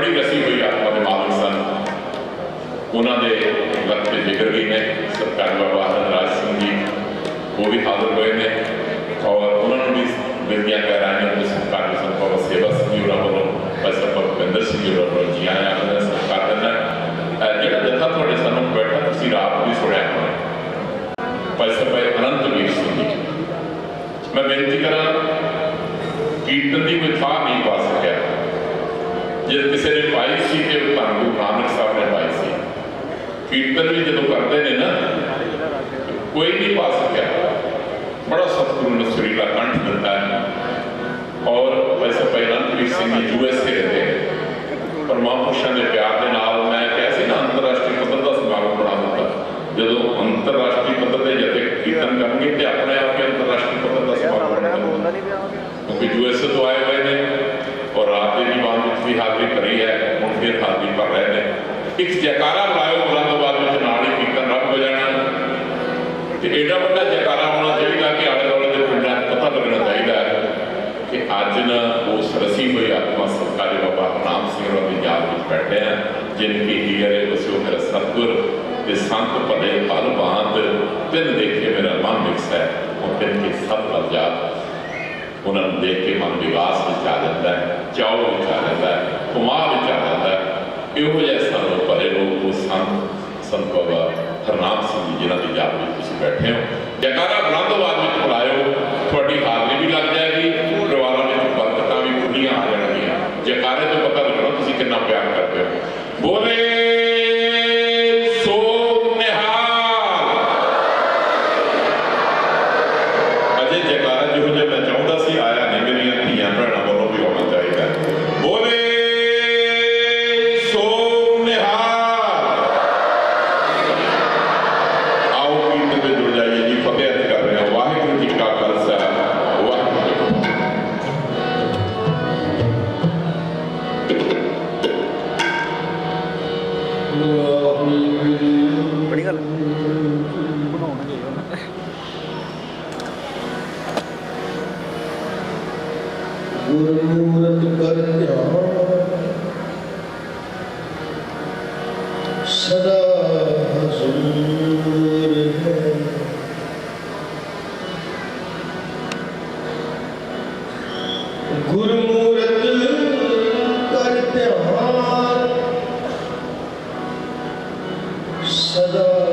ਬੜੀ ਰਸੀ ਹੋਈ ਆਤਮਾ ਦੇ ਮਾਲਕ ਸਨ ਉਹਨਾਂ ਦੇ ਲੱਤੇ ਜਿਗਰ ਵੀ ਨੇ, ਸਰਕਾਰ ਬਾਬਾ ਹਰਰਾਜ ਸਿੰਘ ਜੀ, ਉਹ ਵੀ ਹਾਜ਼ਰ ਹੋਏ ਨੇ। ਔਰ ਉਹਨਾਂ ਨੂੰ ਵੀ ਬੇਦੀਆਂ ਗਹਿਰਾਈਆਂ ਦੇ ਸਰਕਾਰ ਦੇ ਸੰਭਵ ਸੇਵਾ ਸਿੰਘ ਜੀ ਉਹਨਾਂ ਵੱਲੋਂ ਪੈਸਾ ਭੁਪਿੰਦਰ ਸਿੰਘ ਜੀ ਉਹਨਾਂ ਵੱਲੋਂ ਜੀ ਆਇਆਂ ਦਾ ਸਰਕਾਰ ਦਿੰਦਾ ਜਿਹੜਾ ਜਥਾ ਤੁਹਾਡੇ ਸਾਹਮਣੇ ਬੈਠਾ, ਤੁਸੀਂ ਰਾਤ ਵੀ ਸੁਣਿਆ ਹੋਣਾ ਪੈਸਾ ਭਾਈ ਅਨੰਤਵੀਰ ਸਿੰਘ ਜੀ। ਮੈਂ ਬੇਨਤੀ ਕਰਾਂ, ਕੀਰਤਨ ਦੀ ਕੋਈ ਥਾਂ ਨਹੀਂ ਪਾ ਸਕਿਆ ਜੇ ਕਿਸੇ ਨੇ ਪਾਈ ਸੀ ਤੇ ਉਹ ਧੰਨ ਗੁਰੂ ਨਾਨਕ ਸਾਹਿਬ ਨੇ ਪਾਈ ਸੀ। ਕੀਰਤਨ ਵੀ ਜਦੋਂ ਕਰਦੇ ਨੇ ਨਾ, ਕੋਈ ਨਹੀਂ ਪਾ ਸਕਿਆ। ਬੜਾ ਸਤਿਗੁਰੂ ਨੇ ਸੁਰੀਲਾ ਕੰਠ ਦਿੱਤਾ ਹੈ। ਔਰ ਵੈਸੇ ਪਹਿਲਾਂ ਵੀ ਸਿੰਘ ਜੀ ਯੂਐਸਏ ਰਹਿੰਦੇ ਨੇ। ਪਰ ਮਹਾਂਪੁਰਸ਼ਾਂ ਦੇ ਪਿਆਰ ਦੇ ਨਾਲ ਮੈਂ ਕਿਹਾ ਸੀ ਨਾ, ਅੰਤਰਰਾਸ਼ਟਰੀ ਪੱਧਰ ਦਾ ਸਮਾਗਮ ਬਣਾ ਦਿੱਤਾ। ਜਦੋਂ ਅੰਤਰਰਾਸ਼ਟਰੀ ਪੱਧਰ ਦੇ ਜਥੇ ਕੀਰਤਨ ਕਰਨਗੇ ਤੇ ਆਪਣੇ ਆਪ ਹੀ ਅੰਤਰਰਾਸ਼ਟਰੀ ਪੱਧਰ ਦਾ ਸਮਾਗਮ ਬਣਾ ਦਿੱਤਾ। ਕਿਉਂਕਿ ਯੂਐਸਏ ਤੋਂ ਆਏ ਹੋਏ ਨੇ ਔਰ ਰਾਤ ਦੇ ਦੀਵਾਨ ਵਿੱਚ ਵੀ ਹਾਜ਼ਰੀ ਭਰੀ ਹੈ, ਹੁਣ ਫਿਰ ਹਾਜ਼ਰੀ ਭਰ ਰਹੇ ਨੇ। ਇੱਕ ਜੈਕਾਰਾ ਬੁਲਾਇਓ ਬੁਲੰਦਾਬਾਦ ਵਿੱਚ ਨਾਲ ਹੀ ਕੀਰਤਨ ਰੱਬ ਹੋ ਤੇ ਐਡਾ ਵੱਡਾ ਜੈਕਾਰਾ ਹੋਣਾ ਚਾਹੀਦਾ ਕਿ ਆਲੇ ਦੁਆਲੇ ਦੇ ਪਿੰਡਾਂ ਨੂੰ ਪਤਾ ਲੱਗਣਾ ਚਾਹੀਦਾ ਕਿ ਅੱਜ ਨਾ ਉਸ ਰਸੀ ਹੋਈ ਆਤਮਾ ਸਰਕਾਰੀ ਬਾਬਾ ਨਾਮ ਸਿੰਘ ਹੋਰਾਂ ਦੀ ਯਾਦ ਵਿੱਚ ਬੈਠੇ ਆ। ਜਿਨ ਕੀ ਹੀਰੇ ਵਸਿਓ ਮੇਰਾ ਸਤਗੁਰ ਤੇ ਸੰਤ ਭਲੇ ਫਲ ਬਾਤ ਤਿਨ ਦੇਖੇ ਮੇਰਾ ਮਨ ਵਿਕਸੈ ਉਹ ਤਿਨ ਕੀ ਸਤ ਫਲ ਜਾਤ ਉਹਨਾਂ ਨੂੰ ਦੇਖ ਕੇ ਮਨ ਵਿਗਾਸ ਵਿੱਚ ਆ ਜਾਂਦਾ ਹੈ ਚਾਉ ਵਿੱਚ ਆ ਜਾਂਦਾ ਹੈ ਕੁਮਾਰ ਵਿੱਚ ਆ ਜਾਂਦਾ ਹੈ ਇਹੋ ਜਿਹੇ ਸਾਨੂੰ ਭਲੇ ਲੋਕ ਉਹ ਸੰਤ ਸੰਤ ਬਾਬਾ ਹਰਨਾਮ ਸਿੰਘ ਜੀ ਜਿਨ੍ਹਾਂ ਦੀ ਯਾਦ ਵਿੱਚ ਤੁਸੀਂ ਬੈਠੇ ਹੋ ਜੈਕਾਰਾ ਬੜੀ ਗੱਲ ਬਣਾਉਣਗੇ ਗੁਰਮੂਰਤ ਕਰ ਧਿਆਨ ਸਦਾ ਹਜ਼ੂਰ। Shalom.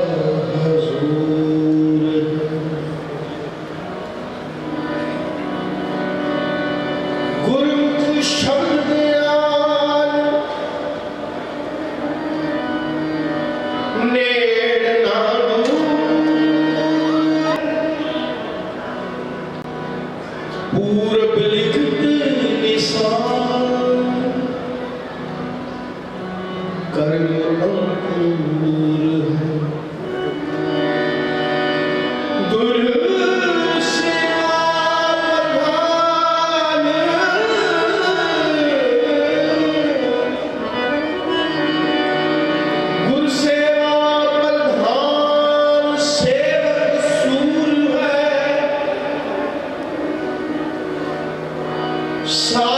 Sorry.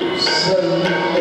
Hoşçakal.